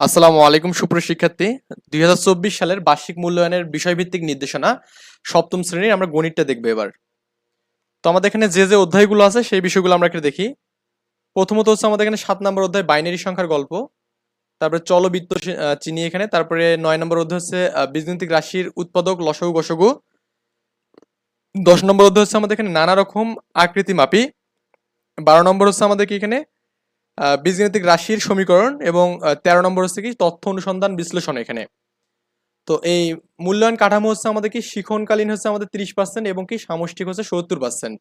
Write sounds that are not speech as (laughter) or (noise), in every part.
আসসালামু আলাইকুম সুপ্রিয় শিক্ষার্থী। দুই সালের বার্ষিক মূল্যায়নের বিষয়ভিত্তিক নির্দেশনা সপ্তম শ্রেণির আমরা গণিতটা দেখব এবার। তো আমাদের এখানে যে যে অধ্যায়গুলো আছে সেই বিষয়গুলো আমরা একটু দেখি। প্রথমত হচ্ছে আমাদের এখানে সাত নম্বর অধ্যায় বাইনারি সংখ্যার গল্প। তারপরে চলবৃত্ত চিনি এখানে। তারপরে নয় নম্বর অধ্যায় হচ্ছে আহ, রাশির উৎপাদক লসগু গসগু। দশ নম্বর অধ্যায় হচ্ছে আমাদের এখানে নানা রকম আকৃতি মাপি। বারো নম্বর হচ্ছে আমাদের কি এখানে? বীজগণিতিক রাশির সমীকরণ এবং তেরো নম্বর হচ্ছে কি তথ্য অনুসন্ধান বিশ্লেষণ এখানে। তো এই মূল্যায়ন কাঠামো হচ্ছে আমাদের কি শিখনকালীন হচ্ছে আমাদের তিরিশ পার্সেন্ট এবং কি সামষ্টিক হচ্ছে সত্তর পার্সেন্ট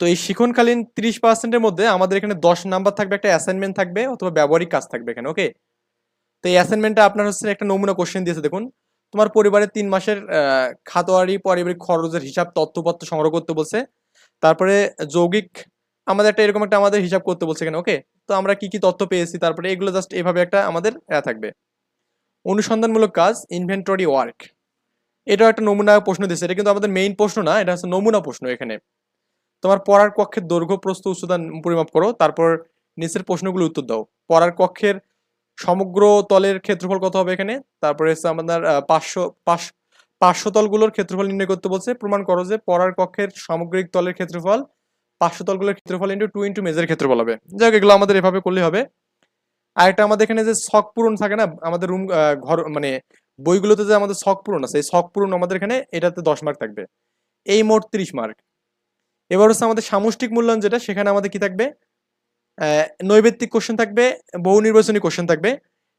তো এই শিখনকালীন তিরিশ পার্সেন্টের মধ্যে আমাদের এখানে দশ নাম্বার থাকবে, একটা অ্যাসাইনমেন্ট থাকবে অথবা ব্যবহারিক কাজ থাকবে এখানে ওকে তো এই অ্যাসাইনমেন্টটা আপনার হচ্ছে একটা নমুনা কোশ্চেন দিয়েছে, দেখুন। তোমার পরিবারের তিন মাসের খাতোয়ারি পারিবারিক খরচের হিসাব, তথ্যপত্র সংগ্রহ করতে বলছে। তারপরে যৌগিক আমাদের একটা এরকম একটা আমাদের হিসাব করতে বলছে এখানে ওকে তো আমরা কি কি তথ্য পেয়েছি, তারপরে এগুলো জাস্ট এভাবে একটা আমাদের থাকবে। অনুসন্ধানমূলক কাজ ইনভেন্টরি ওয়ার্ক এটাও একটা নমুনা প্রশ্ন দিচ্ছে এটা কিন্তু আমাদের মেইন প্রশ্ন না, এটা হচ্ছে নমুনা প্রশ্ন এখানে। তোমার পড়ার কক্ষের দৈর্ঘ্য, প্রস্থ, উচ্চতা পরিমাপ করো, তারপর নিচের প্রশ্নগুলো উত্তর দাও। পড়ার কক্ষের সমগ্র তলের ক্ষেত্রফল কত হবে এখানে? তারপরে হচ্ছে আমাদের পাঁচশো, পাঁচ, পাঁচশো তলগুলোর ক্ষেত্রফল নির্ণয় করতে বলছে। প্রমাণ করো যে পড়ার কক্ষের সামগ্রিক তলের ক্ষেত্রফল পাঁচশো তলগুলোর ক্ষেত্রফল ইন্টু টু ইন্টু মেজের ক্ষেত্রফল হবে। যাই হোক এগুলো আমাদের এভাবে করলে হবে। আর একটা আমাদের এখানে যে শখ পূরণ থাকে না, আমাদের রুম ঘর মানে বইগুলোতে যে আমাদের শখ পূরণ আছে, এই শখ পূরণ আমাদের এখানে এটাতে দশ মার্ক থাকবে। এই মোট তিরিশ মার্ক এবার হচ্ছে আমাদের সামষ্টিক মূল্যায়ন যেটা, সেখানে আমাদের কি থাকবে? নৈবেত্তিক কোশ্চেন থাকবে, বহু নির্বাচনী কোশ্চেন থাকবে।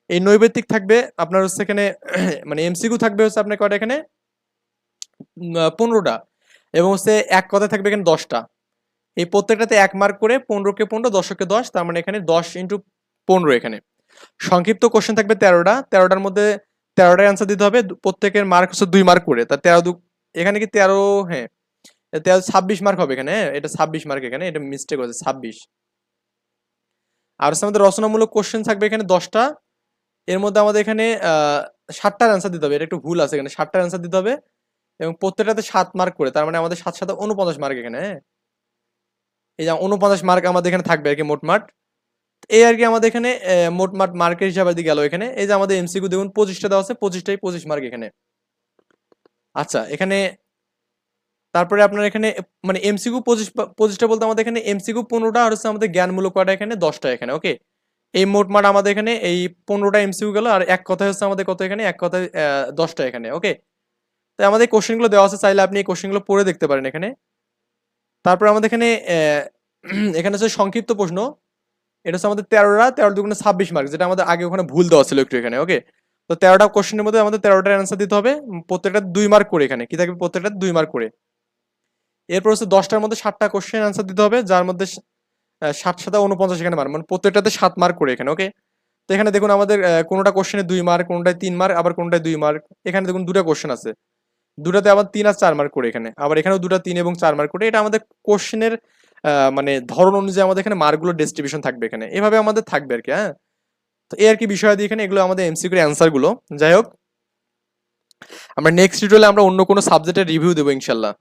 এই নৈবেত্তিক থাকবে, আপনার হচ্ছে এখানে (clears throat) মানে এমসিকিউ থাকবে হচ্ছে আপনার কয়টা এখানে? পনেরোটা। এবং হচ্ছে এক কথায় থাকবে এখানে দশটা। এই প্রত্যেকটাতে এক মার্ক করে পনেরোকে পনেরো, দশকে দশ, তার মানে এখানে দশ ইন্টু পনেরো এখানে। সংক্ষিপ্ত কোশ্চেন থাকবে তেরোটা। তেরোটার মধ্যে তেরোটার অ্যান্সার দিতে হবে। প্রত্যেকের মার্ক হচ্ছে দুই মার্ক করে। তা তেরো দু এখানে কি তেরো? হ্যাঁ। তেরো ছাব্বিশ মার্ক হবে এখানে হ্যাঁ? এটা ছাব্বিশ মার্ক এখানে, এটা মিস্টেক হচ্ছে ছাব্বিশ। আর হচ্ছে আমাদের রচনামূলক কোশ্চেন থাকবে এখানে দশটা। এর মধ্যে আমাদের এখানে ষাটটার অ্যান্সার দিতে হবে। এটা একটু ভুল আছে এখানে। ষাটটার অ্যান্সার দিতে হবে। এবং প্রত্যেকটাতে সাত মার্ক করে। তার মানে আমাদের সাত সাথে উনপঞ্চাশ মার্ক এখানে হ্যাঁ? এই যে উনপঞ্চাশ মার্ক আমাদের এখানে থাকবে আর কি মোটমাট এই আর কি আমাদের এখানে মোটমাট মার্কের হিসাবে দিয়ে গেল এখানে। এই যে আমাদের এমসিকিউ দেখুন, পঁচিশটা দেওয়া আছে, পঁচিশটাই পঁচিশ মার্ক এখানে। আচ্ছা এখানে তারপরে আপনার এখানে মানে এমসিকিউ পঁচিশ, পঁচিশটা বলতে আমাদের এখানে এমসিকিউ পনেরোটা আর হচ্ছে আমাদের জ্ঞানমূলক কয়টা এখানে? দশটা এখানে, ওকে? এই মোটমাট আমাদের এখানে, এই পনেরোটা এমসিকিউ গেল আর এক কথায় হচ্ছে আমাদের কত এখানে? এক কথায় দশটা এখানে, ওকে? তাই আমাদের কোশ্চেনগুলো দেওয়া আছে, চাইলে আপনি এই কোশ্চেনগুলো পড়ে দেখতে পারেন এখানে। তারপরে আমাদের এখানে (clears throat) এখানে হচ্ছে সংক্ষিপ্ত প্রশ্ন। এটা হচ্ছে আমাদের তেরোটা, তেরো দুগুণে ছাব্বিশ মার্ক যেটা আমাদের আগে ওখানে ভুল দেওয়া ছিল একটু এখানে ওকে তো তেরোটা কোশ্চেনের মধ্যে আমাদের তেরোটার অ্যান্সার দিতে হবে। প্রত্যেকটা দুই মার্ক করে এখানে, কি থাকবে? প্রত্যেকটা দুই মার্ক করে। এরপর হচ্ছে দশটার মধ্যে ষাটটা কোশ্চেন অ্যান্সার দিতে হবে, যার মধ্যে ষাট সাথে উনপঞ্চাশ এখানে মার্ক মানে প্রত্যেকটাতে সাত মার্ক করে এখানে ওকে তো এখানে দেখুন আমাদের কোনোটা কোশ্চেনে দুই মার্ক কোনোটায় তিন মার্ক আবার কোনোটায় দুই মার্ক এখানে দেখুন দুটা কোশ্চেন আছে। দুটাতে আবার তিন আর চার মার্ক করে এখানে। আবার এখানেও দুটা তিন এবং চার মার্ক করে। এটা আমাদের কোশ্চেনের মানে ধরন অনুযায়ী আমাদের এখানে মার্কগুলো ডিস্ট্রিবিউশন থাকবে এখানে। এভাবে আমাদের থাকবে আর কি হ্যাঁ? তো এই আর কি বিষয় দিয়ে এখানে এগুলো আমাদের এমসিকিউর অ্যান্সারগুলো। যাই হোক, আমরা নেক্সট টিউটোরিয়ালে আমরা অন্য কোনো সাবজেক্টের রিভিউ দেবো ইনশাল্লাহ।